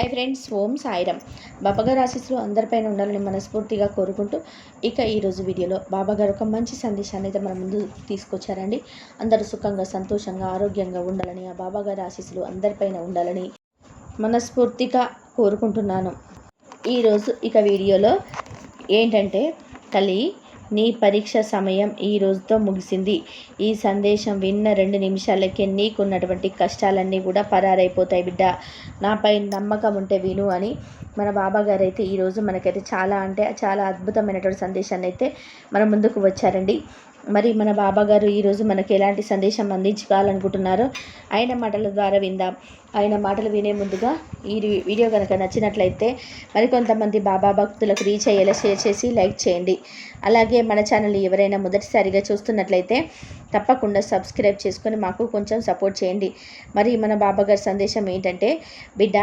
I friends ఓం సాయిరం బాబాగారు ఆశీస్సులు అందరిపైన ఉండాలని మనస్ఫూర్తిగా కోరుకుంటూ ఇక ఈరోజు వీడియోలో బాబాగారు ఒక మంచి సందేశాన్ని అయితే మన ముందు తీసుకొచ్చారండి. అందరూ సుఖంగా సంతోషంగా ఆరోగ్యంగా ఉండాలని ఆ బాబాగారి ఆశీస్సులు అందరిపైన ఉండాలని మనస్ఫూర్తిగా కోరుకుంటున్నాను. ఈరోజు ఇక వీడియోలో ఏంటంటే తల్లి నీ పరీక్ష సమయం ఈ రోజుతో ముగిసింది. ఈ సందేశం విన్న రెండు నిమిషాలకే నీకున్నటువంటి కష్టాలన్నీ కూడా పరారైపోతాయి బిడ్డ. నాపై నమ్మకం ఉంటే విను అని మన బాబా గారు అయితే ఈరోజు మనకైతే చాలా అంటే చాలా అద్భుతమైనటువంటి సందేశాన్ని అయితే మన ముందుకు వచ్చారండి. మరి మన బాబా గారు ఈరోజు మనకి ఎలాంటి సందేశం అందించుకోవాలనుకుంటున్నారో ఆయన మాటల ద్వారా విందాం. ఆయన మాటలు వినే ముందుగా ఈ వీడియో కనుక నచ్చినట్లయితే మరికొంతమంది బాబా భక్తులకు రీచ్ అయ్యేలా షేర్ చేసి లైక్ చేయండి. అలాగే మన ఛానల్ ఎవరైనా మొదటిసారిగా చూస్తున్నట్లయితే తప్పకుండా సబ్స్క్రైబ్ చేసుకొని మాకు కొంచెం సపోర్ట్ చేయండి. మరి మన బాబాగారి సందేశం ఏంటంటే బిడ్డ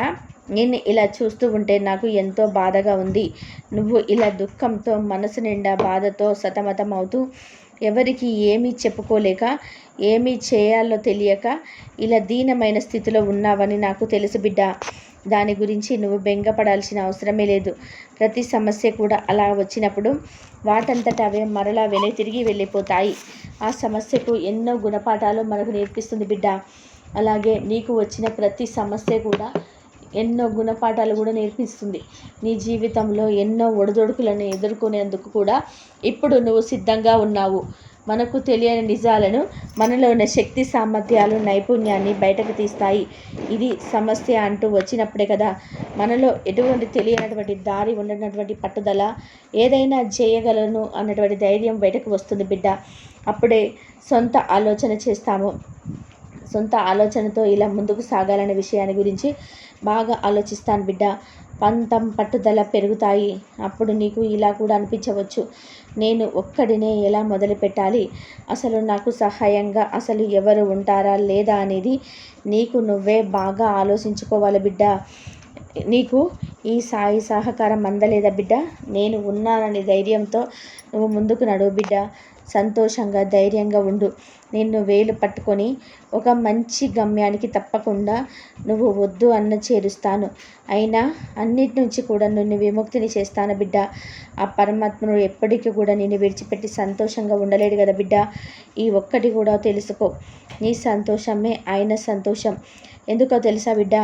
నేను ఇలా చూస్తూ ఉంటే నాకు ఎంతో బాధగా ఉంది. నువ్వు ఇలా దుఃఖంతో మనసు నిండా బాధతో సతమతం అవుతూ ఎవరికి ఏమీ చెప్పుకోలేక ఏమీ చేయాలో తెలియక ఇలా దీనమైన స్థితిలో ఉన్నావని నాకు తెలుసు బిడ్డ. దాని గురించి నువ్వు బెంగపడాల్సిన అవసరమే లేదు. ప్రతి సమస్య కూడా అలా వచ్చినప్పుడు వాటంతట అవే మరలా వెనక్కి తిరిగి వెళ్ళిపోతాయి. ఆ సమస్యకు ఎన్నో గుణపాఠాలు మనకు నేర్పిస్తుంది బిడ్డ. అలాగే నీకు వచ్చిన ప్రతి సమస్య కూడా ఎన్నో గుణపాఠాలు కూడా నేర్పిస్తుంది. నీ జీవితంలో ఎన్నో ఒడిదొడుకులను ఎదుర్కొనేందుకు కూడా ఇప్పుడు నువ్వు సిద్ధంగా ఉన్నావు. మనకు తెలియని నిజాలను మనలో ఉన్న శక్తి సామర్థ్యాలు నైపుణ్యాన్ని బయటకు తీస్తాయి. ఇది సమస్య అంటూ వచ్చినప్పుడే కదా మనలో ఎటువంటి తెలియనటువంటి దారి ఉండనటువంటి పట్టుదల ఏదైనా చేయగలను అన్నటువంటి ధైర్యం బయటకు వస్తుంది బిడ్డ. అప్పుడే సొంత ఆలోచన చేస్తాము. సొంత ఆలోచనతో ఇలా ముందుకు సాగాలనే విషయాన్ని గురించి బాగా ఆలోచిస్తాను బిడ్డ. పంతం పట్టుదల పెరుగుతాయి. అప్పుడు నీకు ఇలా కూడా అనిపించవచ్చు. నేను ఒక్కడినే ఎలా మొదలు పెట్టాలి? అసలు నాకు సహాయంగా అసలు ఎవరు ఉంటారా లేదా అనేది నీకు నువ్వే బాగా ఆలోచించుకోవాలి బిడ్డ. నీకు ఈ సాయి సహకారం అందలేదా బిడ్డ? నేను ఉన్నానని ధైర్యంతో నువ్వు ముందుకు నడువు బిడ్డ. సంతోషంగా ధైర్యంగా ఉండు. నిన్ను వేలు పట్టుకొని ఒక మంచి గమ్యానికి తప్పకుండా నువ్వు వద్దు అన్న చేరుస్తాను. అయినా అన్నిటి నుంచి కూడా నిన్ను విముక్తిని చేస్తాను బిడ్డ. ఆ పరమాత్మను ఎప్పటికీ కూడా నిన్ను విడిచిపెట్టి సంతోషంగా ఉండలేడు కదా బిడ్డ. ఈ ఒక్కటి కూడా తెలుసుకో. నీ సంతోషమే ఆయన సంతోషం. ఎందుకో తెలుసా బిడ్డ?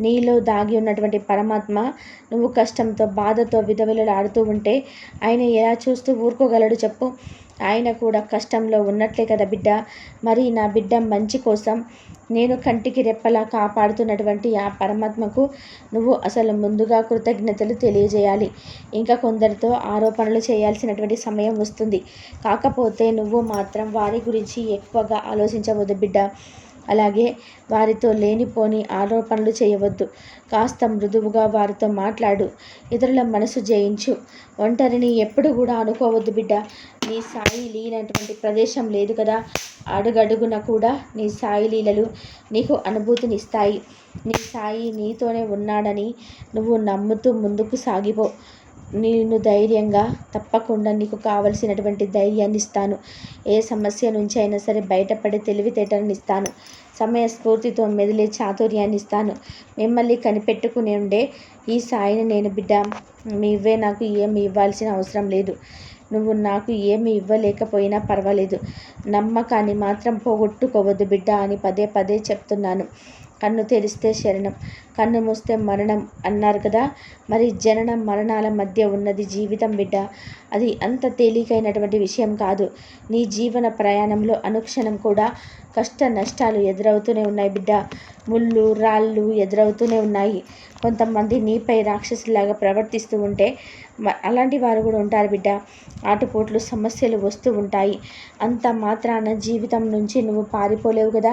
నీలో దాగి ఉన్నటువంటి పరమాత్మ నువ్వు కష్టంతో బాధతో విధవిలలాడుతూ ఉంటే ఆయన ఎలా చూస్తూ ఊరుకోగలడు చెప్పు. ఆయన కూడా కష్టంలో ఉన్నట్లే కదా బిడ్డ. మరి నా బిడ్డ మంచి కోసం నేను కంటికి రెప్పలా కాపాడుతున్నటువంటి ఆ పరమాత్మకు నువ్వు అసలు ముందుగా కృతజ్ఞతలు తెలియజేయాలి. ఇంకా కొందరితో ఆరోపణలు చేయాల్సినటువంటి సమయం వస్తుంది. కాకపోతే నువ్వు మాత్రం వారి గురించి ఎక్కువగా ఆలోచించవద్దు బిడ్డ. అలాగే వారితో లేనిపోని ఆరోపణలు చేయవద్దు. కాస్త మృదువుగా వారితో మాట్లాడు. ఇతరుల మనసు జయించు. ఒంటరిని ఎప్పుడు కూడా అనుకోవద్దు బిడ్డ. నీ సాయి లేనటువంటి ప్రదేశం లేదు కదా. అడుగడుగున కూడా నీ సాయి లీలలు నీకు అనుభూతినిస్తాయి. నీ సాయి నీతోనే ఉన్నాడని నువ్వు నమ్ముతూ ముందుకు సాగిపో. నేను ధైర్యంగా తప్పకుండా నీకు కావలసినటువంటి ధైర్యాన్ని ఇస్తాను. ఏ సమస్య నుంచి అయినా సరే బయటపడే తెలివితేటలను ఇస్తాను. సమయస్ఫూర్తితో మెదిలే చాతుర్యాన్ని ఇస్తాను. మిమ్మల్ని కనిపెట్టుకుని ఉండే ఈ సాయిని నేను బిడ్డ మీవే నాకు ఏమి ఇవ్వాల్సిన అవసరం లేదు. నువ్వు నాకు ఏమి ఇవ్వలేకపోయినా పర్వాలేదు. నమ్మకాన్ని మాత్రం పోగొట్టుకోవద్దు బిడ్డ అని పదే పదే చెప్తున్నాను. కన్ను తెరిస్తే శరణం కన్ను మూస్తే మరణం అన్నారు కదా. మరి జననం మరణాల మధ్య ఉన్నది జీవితం బిడ్డ. అది అంత తేలికైనటువంటి విషయం కాదు. నీ జీవన ప్రయాణంలో అనుక్షణం కూడా కష్ట నష్టాలు ఎదురవుతూనే ఉన్నాయి బిడ్డ. ముళ్ళు రాళ్ళు ఎదురవుతూనే ఉన్నాయి. కొంతమంది నీపై రాక్షసులాగా ప్రవర్తిస్తూ ఉంటే అలాంటి వారు కూడా ఉంటారు బిడ్డ. ఆటుపోట్లు సమస్యలు వస్తూ ఉంటాయి. అంత మాత్రాన జీవితం నుంచి నువ్వు పారిపోలేవు కదా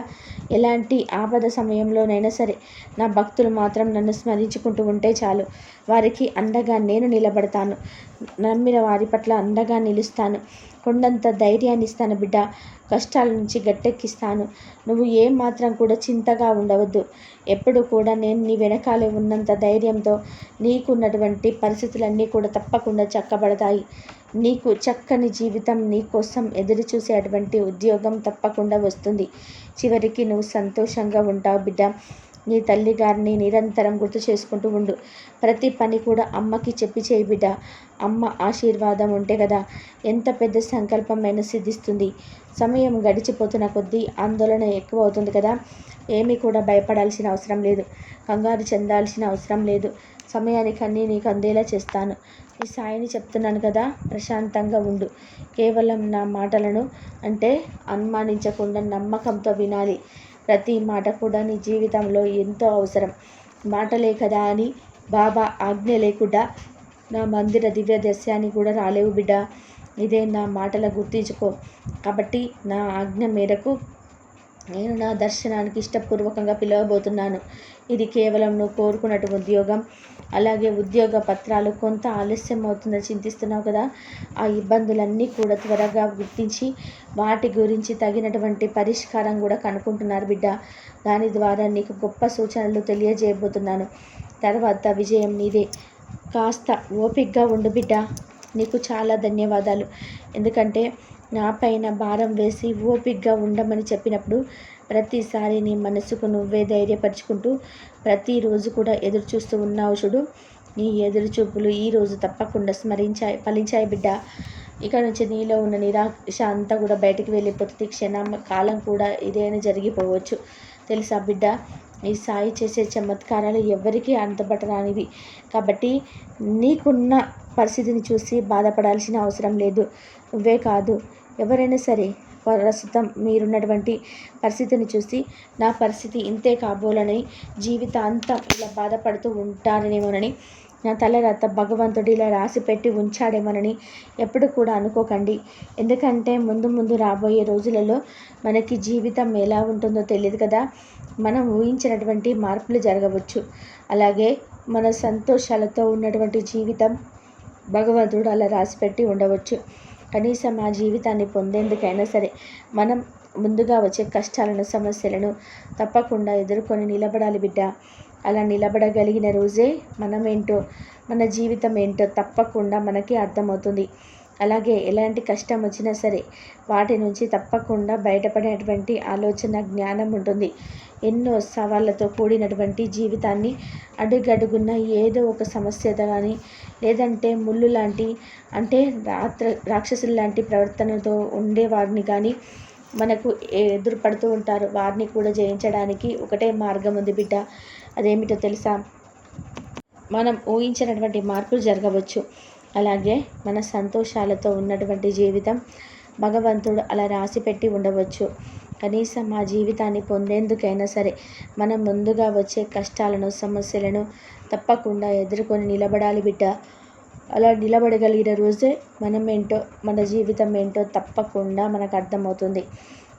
ఎలాంటి ఆపద సమయంలోనైనా సరే నా భక్తులు మాత్రం నన్ను స్మరించుకుంటూ ఉంటే చాలు. వారికి అండగా నేను నిలబడతాను. నమ్మిన వారి పట్ల అండగా నిలుస్తాను. కొండంత ధైర్యాన్ని ఇస్తాను బిడ్డ. కష్టాల నుంచి గట్టెక్కిస్తాను. నువ్వు ఏమాత్రం మాత్రం కూడా చింతగా ఉండవద్దు. ఎప్పుడు కూడా నేను నీ వెనకాలే ఉన్నంత ధైర్యంతో నీకున్నటువంటి పరిస్థితులన్నీ కూడా తప్పకుండా చక్కబడతాయి. నీకు చక్కని జీవితం నీకోసం ఎదురు చూసేటువంటి ఉద్యోగం తప్పకుండా వస్తుంది. చివరికి నువ్వు సంతోషంగా ఉంటావు బిడ్డ. నీ తల్లి గారిని నిరంతరం గుర్తు చేసుకుంటూ ఉండు. ప్రతి పని కూడా అమ్మకి చెప్పి చేయి బిడ్డ. అమ్మ ఆశీర్వాదం ఉంటే కదా ఎంత పెద్ద సంకల్పమైన సిద్ధిస్తుంది. సమయం గడిచిపోతున్న కొద్దీ ఆందోళన ఎక్కువ అవుతుంది కదా. ఏమీ కూడా భయపడాల్సిన అవసరం లేదు. కంగారు చెందాల్సిన అవసరం లేదు. సమయానికి అన్నీ నీకు అందేలా చేస్తాను. ఈ సాయిని చెప్తున్నాను కదా ప్రశాంతంగా ఉండు. కేవలం నా మాటలను అంటే అనుమానించకుండా నమ్మకంతో వినాలి. ప్రతి మాట కూడా నీ జీవితంలో ఎంతో అవసరం. మాటలే కదా అని బాబా ఆజ్ఞ లేకుండా నా మందిర దివ్య దర్శనాన్ని కూడా రాలేవు బిడ్డ. ఇదే నా మాటల గుర్తించుకో. కాబట్టి నా ఆజ్ఞ మేరకు నేను నా దర్శనానికి ఇష్టపూర్వకంగా పిలవబోతున్నాను. ఇది కేవలం నువ్వు కోరుకున్నట్టు ఉద్యోగం. అలాగే ఉద్యోగ పత్రాలు కొంత ఆలస్యం అవుతుందని చింతిస్తున్నావు కదా. ఆ ఇబ్బందులన్నీ కూడా త్వరగా గుర్తించి వాటి గురించి తగినటువంటి పరిష్కారం కూడా కనుక్కుంటున్నారు బిడ్డ. దాని ద్వారా నీకు గొప్ప సూచనలు తెలియజేయబోతున్నాను. తర్వాత విజయం నీదే. కాస్త ఓపిక్గా ఉండు బిడ్డ. నీకు చాలా ధన్యవాదాలు. ఎందుకంటే నా పైన భారం వేసి ఓపిక్గా ఉండమని చెప్పినప్పుడు ప్రతిసారి నీ మనసుకు నువ్వే ధైర్యపరుచుకుంటూ ప్రతిరోజు కూడా ఎదురు చూస్తూ ఉన్నావు చూడు. నీ ఎదురు చూపులు ఈరోజు తప్పకుండా స్మరించాయి ఫలించాయి బిడ్డ. ఇక్కడ నుంచి నీలో ఉన్న నిరాశ అంతా కూడా బయటికి వెళ్ళిపోతుంది. క్షణం కాలం కూడా ఇదేనా జరిగిపోవచ్చు. తెలుసా బిడ్డ? ఈ సాయి చేసే చమత్కారాలు ఎవరికీ అంతపట్టరానివి. కాబట్టి నీకున్న పరిస్థితిని చూసి బాధపడాల్సిన అవసరం లేదు. నువ్వే కాదు ఎవరైనా సరే ప్రస్తుతం మీరున్నటువంటి పరిస్థితిని చూసి నా పరిస్థితి ఇంతే కాబోలని జీవితాంతం ఇలా బాధపడుతూ ఉంటారనేమోనని నా తలరాత భగవంతుడు ఇలా రాసి పెట్టి ఉంచాడేమోనని ఎప్పుడు కూడా అనుకోకండి. ఎందుకంటే ముందు ముందు రాబోయే రోజులలో మనకి జీవితం ఎలా ఉంటుందో తెలియదు కదా. మనం ఊహించినటువంటి మార్పులు జరగవచ్చు. అలాగే మన సంతోషాలతో ఉన్నటువంటి జీవితం భగవంతుడు అలా రాసిపెట్టి ఉండవచ్చు. కనీసం ఆ జీవితాన్ని పొందేందుకైనా సరే మనం ముందుగా వచ్చే కష్టాలను సమస్యలను తప్పకుండా ఎదుర్కొని నిలబడాలి బిడ్డ. అలా నిలబడగలిగిన రోజే మనమేంటో మన జీవితం ఏంటో తప్పకుండా మనకి అర్థమవుతుంది. అలాగే ఎలాంటి కష్టం వచ్చినా సరే వాటి నుంచి తప్పకుండా బయటపడేటువంటి ఆలోచన జ్ఞానం ఉంటుంది. ఎన్నో సవాళ్ళతో కూడినటువంటి జీవితాన్ని అడుగడుగున్న ఏదో ఒక సమస్యతో కానీ లేదంటే ముళ్ళు లాంటి అంటే రాత్ర రాక్షసులు లాంటి ప్రవర్తనతో ఉండేవారిని కానీ మనకు ఎదురుపడుతూ ఉంటారు. వారిని కూడా జయించడానికి ఒకటే మార్గం ఉంది బిడ్డ. అదేమిటో తెలుసా? మనం ఊహించినటువంటి మార్పులు జరగవచ్చు. అలాగే మన సంతోషాలతో ఉన్నటువంటి జీవితం భగవంతుడు అలా రాసిపెట్టి ఉండవచ్చు. కనీసం ఆ జీవితాన్ని పొందేందుకైనా సరే మనం ముందుగా వచ్చే కష్టాలను సమస్యలను తప్పకుండా ఎదుర్కొని నిలబడాలి బిడ్డ. అలా నిలబడగలిగిన రోజే మనం ఏంటో మన జీవితం ఏంటో తప్పకుండా మనకు అర్థమవుతుంది.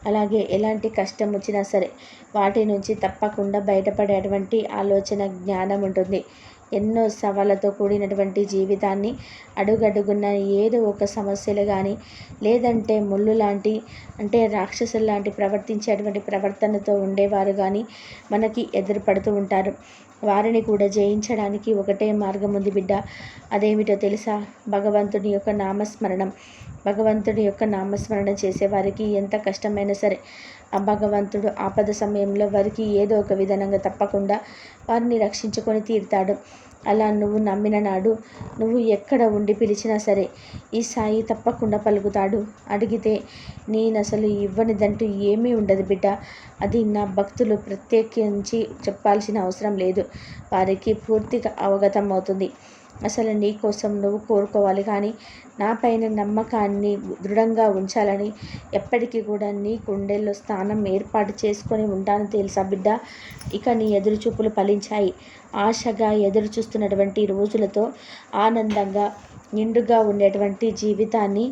అలాగే ఎలాంటి కష్టం వచ్చినా సరే వాటి నుంచి తప్పకుండా బయటపడేటువంటి ఆలోచన జ్ఞానం ఉంటుంది. ఎన్నో సవాళ్ళతో కూడినటువంటి జీవితాన్ని అడుగడుగున్న ఏదో ఒక సమస్యలు కానీ లేదంటే ముళ్ళు లాంటి అంటే రాక్షసులు లాంటి ప్రవర్తించేటువంటి ప్రవర్తనతో ఉండేవారు కానీ మనకి ఎదురుపడుతూ ఉంటారు. వారిని కూడా జయించడానికి ఒకటే మార్గం ఉంది బిడ్డ. అదేమిటో తెలుసా? భగవంతుని యొక్క నామస్మరణం. భగవంతుడి యొక్క నామస్మరణ చేసేవారికి ఎంత కష్టమైనా సరే ఆ భగవంతుడు ఆపద సమయంలో వారికి ఏదో ఒక విధానంగా తప్పకుండా వారిని రక్షించుకొని తీరుతాడు. అలా నువ్వు నమ్మిన నాడు నువ్వు ఎక్కడ ఉండి పిలిచినా సరే ఈ సాయి తప్పకుండా పలుకుతాడు. అడిగితే నేను అసలు ఇవ్వనిదంటూ ఏమీ ఉండదు బిడ్డ. అది నా భక్తులు ప్రత్యేకించి చెప్పాల్సిన అవసరం లేదు. వారికి పూర్తిగా అవగతం అవుతుంది అసలు నీ కోసం నువ్వు కోరుకోవాలి కానీ నా పైన నమ్మకాన్ని దృఢంగా ఉంచాలని ఎప్పటికీ కూడా నీ గుండెల్లో స్థానం ఏర్పాటు చేసుకొని ఉంటాను తెలుసా బిడ్డ. ఇక నీ ఎదురుచూపులు ఫలించాయి. ఆశగా ఎదురు చూస్తున్నటువంటి రోజులతో ఆనందంగా నిండుగా ఉండేటువంటి జీవితాన్ని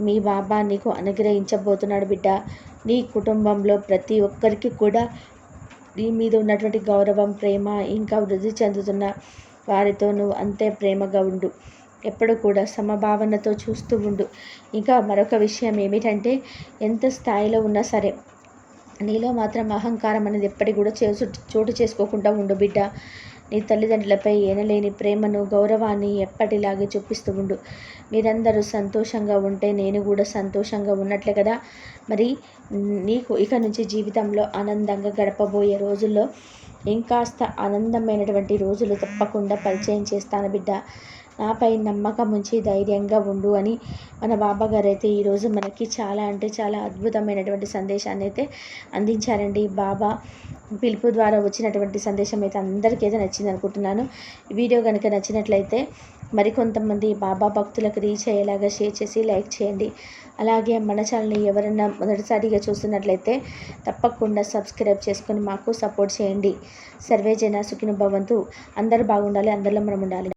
మీ బాబా నీకు అనుగ్రహించబోతున్నాడు బిడ్డ. నీ కుటుంబంలో ప్రతి ఒక్కరికి కూడా నీ మీద ఉన్నటువంటి గౌరవం ప్రేమ ఇంకా వృద్ధి చెందుతున్న వారితో నువ్వు అంతే ప్రేమగా ఉండు. ఎప్పుడు కూడా సమభావనతో చూస్తూ ఉండు. ఇంకా మరొక విషయం ఏమిటంటే ఎంత స్థాయిలో ఉన్నా సరే నీలో మాత్రం అహంకారం అనేది ఎప్పటికి కూడా చేసు చోటు చేసుకోకుండా ఉండు బిడ్డ. నీ తల్లిదండ్రులపై ఎనలేని ప్రేమను గౌరవాన్ని ఎప్పటిలాగే చూపిస్తూ ఉండు. మీరందరూ సంతోషంగా ఉంటే నేను కూడా సంతోషంగా ఉన్నట్లే కదా? మరి నీకు ఇక నుంచి జీవితంలో ఆనందంగా గడపబోయే రోజుల్లో ఇంకాస్త ఆనందమైనటువంటి రోజులు తప్పకుండా పరిచయం చేస్తాను బిడ్డ. నాపై నమ్మకం ఉంచి ధైర్యంగా ఉండు అని మన బాబా గారు అయితే ఈరోజు మనకి చాలా అంటే చాలా అద్భుతమైనటువంటి సందేశాన్ని అయితే అందించారండి. బాబా పిలుపు ద్వారా వచ్చినటువంటి సందేశం అయితే అందరికీ అయితే నచ్చింది అనుకుంటున్నాను. వీడియో కనుక నచ్చినట్లయితే మరికొంతమంది బాబా భక్తులకు రీచ్ అయ్యేలాగా షేర్ చేసి లైక్ చేయండి. అలాగే మన ఛానల్ని ఎవరైనా మొదటిసారిగా చూస్తున్నట్లయితే తప్పకుండా సబ్స్క్రైబ్ చేసుకొని మాకు సపోర్ట్ చేయండి. సర్వే జన సుఖిన భవంతు. అందరూ బాగుండాలి అందరిలో మనం ఉండాలి.